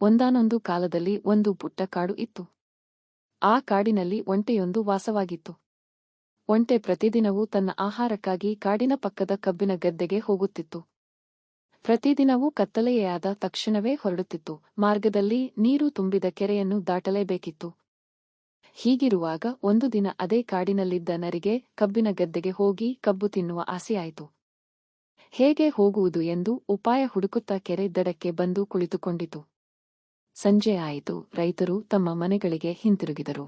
ಒಂದಾನೊಂದು ಕಾಲದಲ್ಲಿ ಒಂದು ಪುಟ್ಟ ಕಾಡು ಇತ್ತು. ಆ ಕಾಡಿನಲ್ಲಿ ಒಂಟೆಯೊಂದು ವಾಸವಾಗಿತ್ತು. ಒಂಟೆ ಪ್ರತಿದಿನವೂ ತನ್ನ ಆಹಾರಕ್ಕಾಗಿ ಕಾಡಿನ ಪಕ್ಕದ ಕಬ್ಬಿನ ಗದ್ದೆಗೆ ಹೋಗುತ್ತಿತ್ತು. ಪ್ರತಿದಿನವೂ ಕತ್ತಲೆಯಾದ ತಕ್ಷಣವೇ ಹೊರಡುತ್ತಿತ್ತು. ಮಾರ್ಗದಲ್ಲಿ ನೀರು ತುಂಬಿದ ಕೆರೆಯನ್ನು ದಾಟಲೇಬೇಕಿತ್ತು. ಹೀಗಿರುವಾಗ ಒಂದು ದಿನ ಅದೇ ಕಾಡಿನಲ್ಲಿದ್ದ ನರಿಗೆ ಕಬ್ಬಿನ ಗದ್ದೆಗೆ ಹೋಗಿ ಕಬ್ಬು ತಿನ್ನುವ ಆಸೆಯಾಯಿತು ಹೇಗೆ ಹೋಗುವುದು ಎಂದು ಉಪಾಯ ಹುಡುಕುತ್ತಾ ಕೆರೆ ದಡಕ್ಕೆ ಬಂದು ಕುಳಿತುಕೊಂಡಿತು. ಸಂಜೆ ಆಯಿತು. ರೈತರು ತಮ್ಮ ಮನೆಗಳಿಗೆ ಹಿಂತಿರುಗಿದರು.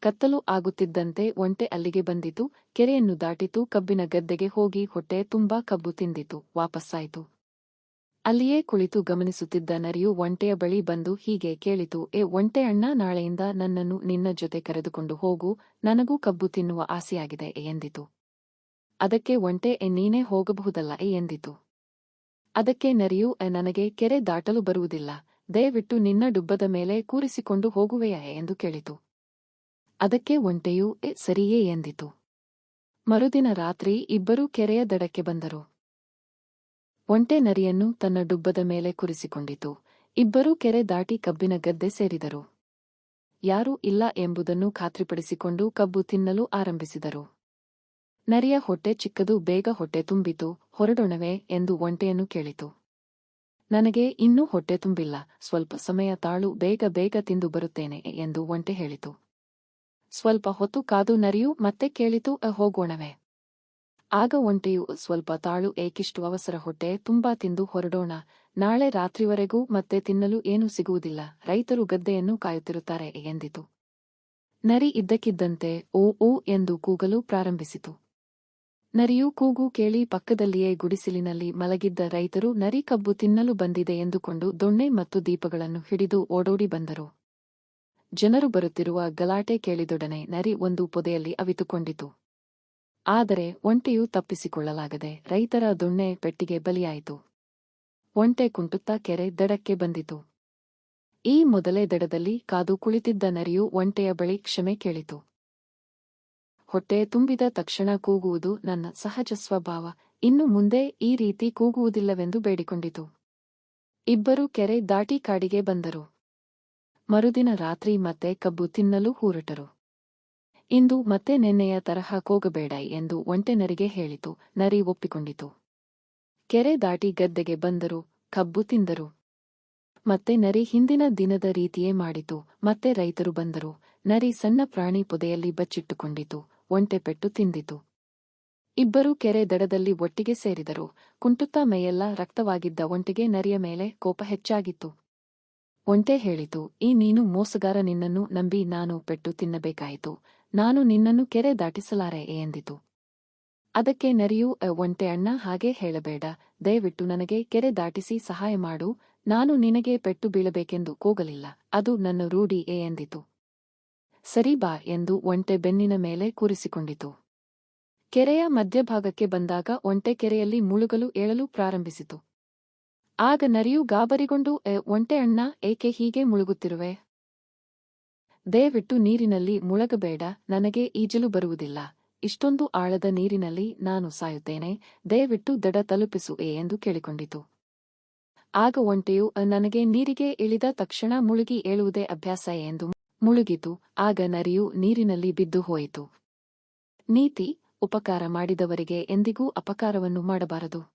ಕತ್ತಲು ಆಗುತ್ತಿದ್ದಂತೆ ಒಂಟೆ ಅಲ್ಲಿಗೆ ಬಂದಿತು. ಕೆರೆಯನ್ನು ದಾಟಿತು. ಕಬ್ಬಿನ ಗದ್ದೆಗೆ ಹೋಗಿ ಹೊಟ್ಟೆ ತುಂಬಾ ಕಬ್ಬು ತಿಂದಿತು. ವಾಪಸ್ಸಾಯಿತು. ಅಲ್ಲಿಯೇ ಕುಳಿತು ಗಮನಿಸುತ್ತಿದ್ದ ನರಿಯು ಒಂಟೆಯ ಬಳಿ ಬಂದು ಹೀಗೆ ಕೇಳಿತು, ಏ ಒಂಟೆ ಅಣ್ಣ, ನಾಳೆಯಿಂದ ನನ್ನನ್ನು ನಿನ್ನ ಜೊತೆ ಕರೆದುಕೊಂಡು ಹೋಗು. ನನಗೂ ಕಬ್ಬು ತಿನ್ನುವ ಆಸೆಯಾಗಿದೆ ಎಂದಿತು. ಅದಕ್ಕೆ ಒಂಟೆ ಎ ನೀನೇ ಹೋಗಬಹುದಲ್ಲ ಎಂದಿತು. ಅದಕ್ಕೆ ನರಿಯು ನನಗೆ ಕೆರೆ ದಾಟಲು ಬರುವುದಿಲ್ಲ. ದಯವಿಟ್ಟು ನಿನ್ನ ಡುಬ್ಬದ ಮೇಲೆ ಕೂರಿಸಿಕೊಂಡು ಹೋಗುವೆಯೇ ಎಂದು ಕೇಳಿತು. ಅದಕ್ಕೆ ಒಂಟೆಯು, ಎ, ಸರಿಯೇ ಎಂದಿತು. ಮರುದಿನ ರಾತ್ರಿ ಇಬ್ಬರೂ ಕೆರೆಯ ದಡಕ್ಕೆ ಬಂದರು. ಒಂಟೆ ನರಿಯನ್ನು ತನ್ನ ಡುಬ್ಬದ ಮೇಲೆ ಕುರಿಸಿಕೊಂಡಿತು. ಇಬ್ಬರೂ ಕೆರೆ ದಾಟಿ ಕಬ್ಬಿನ ಗದ್ದೆ ಸೇರಿದರು. ಯಾರೂ ಇಲ್ಲ ಎಂಬುದನ್ನು ಖಾತ್ರಿಪಡಿಸಿಕೊಂಡು ಕಬ್ಬು ತಿನ್ನಲು ಆರಂಭಿಸಿದರು. ನರಿಯ ಹೊಟ್ಟೆ ಚಿಕ್ಕದು, ಬೇಗ ಹೊಟ್ಟೆ ತುಂಬಿತು. ಹೊರಡೊಣವೆ ಎಂದು ಒಂಟೆಯನ್ನು ಕೇಳಿತು. ನನಗೆ ಇನ್ನೂ ಹೊಟ್ಟೆ ತುಂಬಿಲ್ಲ. ಸ್ವಲ್ಪ ಸಮಯ ತಾಳು ಬೇಗ ಬೇಗ ತಿಂದು ಬರುತ್ತೇನೆ ಎಂದು ಒಂಟೆ ಹೇಳಿತು. ಸ್ವಲ್ಪ ಹೊತ್ತು ಕಾದು ನರಿಯು ಮತ್ತೆ ಕೇಳಿತು, ಅ, ಹೋಗೋಣವೆ. ಆಗ ಒಂಟೆಯು ಸ್ವಲ್ಪ ತಾಳು ಏಕಿಷ್ಟು ಅವಸರ ಹೊಟ್ಟೆ ತುಂಬಾ ತಿಂದು ಹೊರಡೋಣ. ನಾಳೆ ರಾತ್ರಿವರೆಗೂ ಮತ್ತೆ ತಿನ್ನಲು ಏನೂ ಸಿಗುವುದಿಲ್ಲ. ರೈತರು ಗದ್ದೆಯನ್ನು ಕಾಯುತ್ತಿರುತ್ತಾರೆ ಎಂದಿತು. ನರಿ ಇದ್ದಕ್ಕಿದ್ದಂತೆ ಓ ಓ ಎಂದು ಕೂಗಲು ಪ್ರಾರಂಭಿಸಿತು. ನರಿಯೂ ಕೂಗು ಕೇಳಿ ಪಕ್ಕದಲ್ಲಿಯೇ ಗುಡಿಸಿಲಿನಲ್ಲಿ ಮಲಗಿದ್ದ ರೈತರು ನರಿ ಕಬ್ಬು ತಿನ್ನಲು ಬಂದಿದೆ ಎಂದುಕೊಂಡು ದೊಣ್ಣೆ ಮತ್ತು ದೀಪಗಳನ್ನು ಹಿಡಿದು ಓಡೋಡಿ ಬಂದರು. ಜನರು ಬರುತ್ತಿರುವ ಗಲಾಟೆ ಕೇಳಿದೊಡನೆ ನರಿ ಒಂದು ಪೊದೆಯಲ್ಲಿ ಅವಿತುಕೊಂಡಿತು. ಆದರೆ ಒಂಟೆಯು ತಪ್ಪಿಸಿಕೊಳ್ಳಲಾಗದೆ ರೈತರ ದೊಣ್ಣೆ ಪೆಟ್ಟಿಗೆ ಬಲಿಯಾಯಿತು. ಒಂಟೆ ಕುಂಟುತ್ತಾ ಕೆರೆ ದಡಕ್ಕೆ ಬಂದಿತು. ಈ ಮೊದಲೇ ದಡದಲ್ಲಿ ಕಾದು ಕುಳಿತಿದ್ದ ನರಿಯು ಒಂಟೆಯ ಬಳಿ ಕ್ಷಮೆ ಕೇಳಿತು. ಹೊಟ್ಟೆ ತುಂಬಿದ ತಕ್ಷಣ ಕೂಗುವುದು ನನ್ನ ಸಹಜ ಸ್ವಭಾವ. ಇನ್ನು ಮುಂದೆ ಈ ರೀತಿ ಕೂಗುವುದಿಲ್ಲವೆಂದು ಬೇಡಿಕೊಂಡಿತು. ಇಬ್ಬರು ಕೆರೆ ದಾಟಿ ಕಾಡಿಗೆ ಬಂದರು. ಮರುದಿನ ರಾತ್ರಿ ಮತ್ತೆ ಕಬ್ಬು ತಿನ್ನಲು ಹೊರಟರು. ಇಂದು ಮತ್ತೆ ನೆನ್ನೆಯ ತರಹ ಕೂಗಬೇಡ ಎಂದು ಒಂಟೆ ನರಿಗೆ ಹೇಳಿತು. ನರಿ ಒಪ್ಪಿಕೊಂಡಿತು. ಕೆರೆ ದಾಟಿ ಗದ್ದೆಗೆ ಬಂದರು, ಕಬ್ಬು ತಿಂದರು. ಮತ್ತೆ ನರಿ ಹಿಂದಿನ ದಿನದ ರೀತಿಯೇ ಮಾಡಿತು. ಮತ್ತೆ ರೈತರು ಬಂದರು. ನರಿ ಸಣ್ಣ ಪ್ರಾಣಿ ಪೊದೆಯಲ್ಲಿ ಬಚ್ಚಿಟ್ಟುಕೊಂಡಿತು. ಒಂಟೆ ಪೆಟ್ಟು ತಿಂದಿತು. ಇಬ್ಬರೂ ಕೆರೆ ದಡದಲ್ಲಿ ಒಟ್ಟಿಗೆ ಸೇರಿದರು. ಕುಂಟುತ್ತಾ ಮೈಯೆಲ್ಲ ರಕ್ತವಾಗಿದ್ದ ಒಂಟೆಗೆ ನರಿಯ ಮೇಲೆ ಕೋಪ ಹೆಚ್ಚಾಗಿತ್ತು. ಒಂಟೆ ಹೇಳಿತು, ಈ ನೀನು ಮೋಸಗಾರ, ನಿನ್ನನ್ನು ನಂಬಿ ನಾನು ಪೆಟ್ಟು ತಿನ್ನಬೇಕಾಯಿತು. ನಾನು ನಿನ್ನನ್ನು ಕೆರೆ ದಾಟಿಸಲಾರೆ ಎಂದಿತು. ಅದಕ್ಕೆ ನರಿಯು ಒಂಟೆ ಅಣ್ಣ, ಹಾಗೆ ಹೇಳಬೇಡ. ದಯವಿಟ್ಟು ನನಗೆ ಕೆರೆ ದಾಟಿಸಿ ಸಹಾಯ ಮಾಡು. ನಾನು ನಿನಗೆ ಪೆಟ್ಟು ಬೀಳಬೇಕೆಂದು ಕೂಗಲಿಲ್ಲ. ಅದು ನನ್ನ ರೂಢಿ ಎಂದಿತು. ಸರಿ ಬಾ ಎಂದು ಒಂಟೆ ಬೆನ್ನಿನ ಮೇಲೆ ಕೂರಿಸಿಕೊಂಡಿತು. ಕೆರೆಯ ಮಧ್ಯಭಾಗಕ್ಕೆ ಬಂದಾಗ ಒಂಟೆ ಕೆರೆಯಲ್ಲಿ ಮುಳುಗಲು ಏಳಲು ಪ್ರಾರಂಭಿಸಿತು. ಆಗ ನರಿಯು ಗಾಬರಿಗೊಂಡು ಒಂಟೆ ಅಣ್ಣ, ಏಕೆ ಹೀಗೆ ಮುಳುಗುತ್ತಿರುವೆ? ದಯವಿಟ್ಟು ನೀರಿನಲ್ಲಿ ಮುಳಗಬೇಡ, ನನಗೆ ಈಜಲು ಬರುವುದಿಲ್ಲ. ಇಷ್ಟೊಂದು ಆಳದ ನೀರಿನಲ್ಲಿ ನಾನು ಸಾಯುತ್ತೇನೆ, ದಯವಿಟ್ಟು ದಡ ತಲುಪಿಸು, ಏ, ಎಂದು ಕೇಳಿಕೊಂಡಿತು. ಆಗ ಒಂಟೆಯು, ನನಗೆ ನೀರಿಗೆ ಇಳಿದ ತಕ್ಷಣ ಮುಳುಗಿ ಏಳುವುದೇ ಅಭ್ಯಾಸ ಎಂದು ಮುಳುಗಿತು ಆಗ ನರಿಯು ನೀರಿನಲ್ಲಿ ಬಿದ್ದು ಹೋಯಿತು. ನೀತಿ ಉಪಕಾರ ಮಾಡಿದವರಿಗೆ ಎಂದಿಗೂ ಅಪಕಾರವನ್ನು ಮಾಡಬಾರದು.